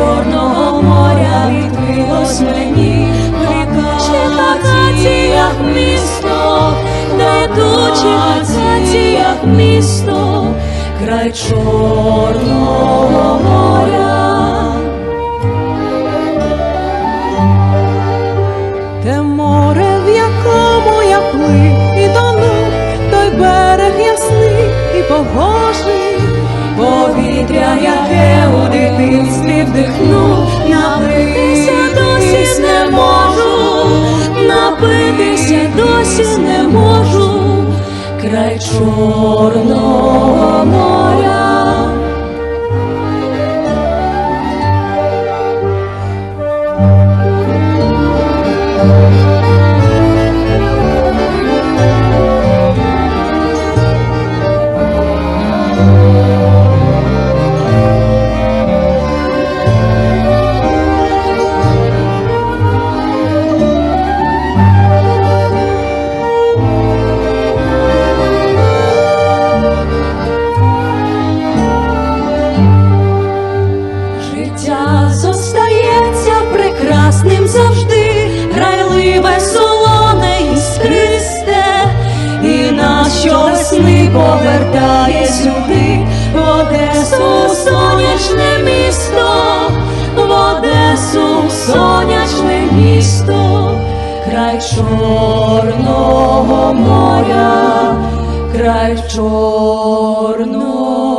Чорного моря відкрилось мені, лікаціях місто, на дочекаціях місто, край чорного моря, те море, в якому я плив і тону, той берег ясний і погожий, повітря яке у напитися досі не можу, напитися досі не можу, край Чорного моря. Зостається прекрасним завжди, грайливе, солоне, іскристе, і нас щовесни повертає сюди, в Одесу сонячне місто, в Одесу сонячне місто, край Чорного моря, край Чорного.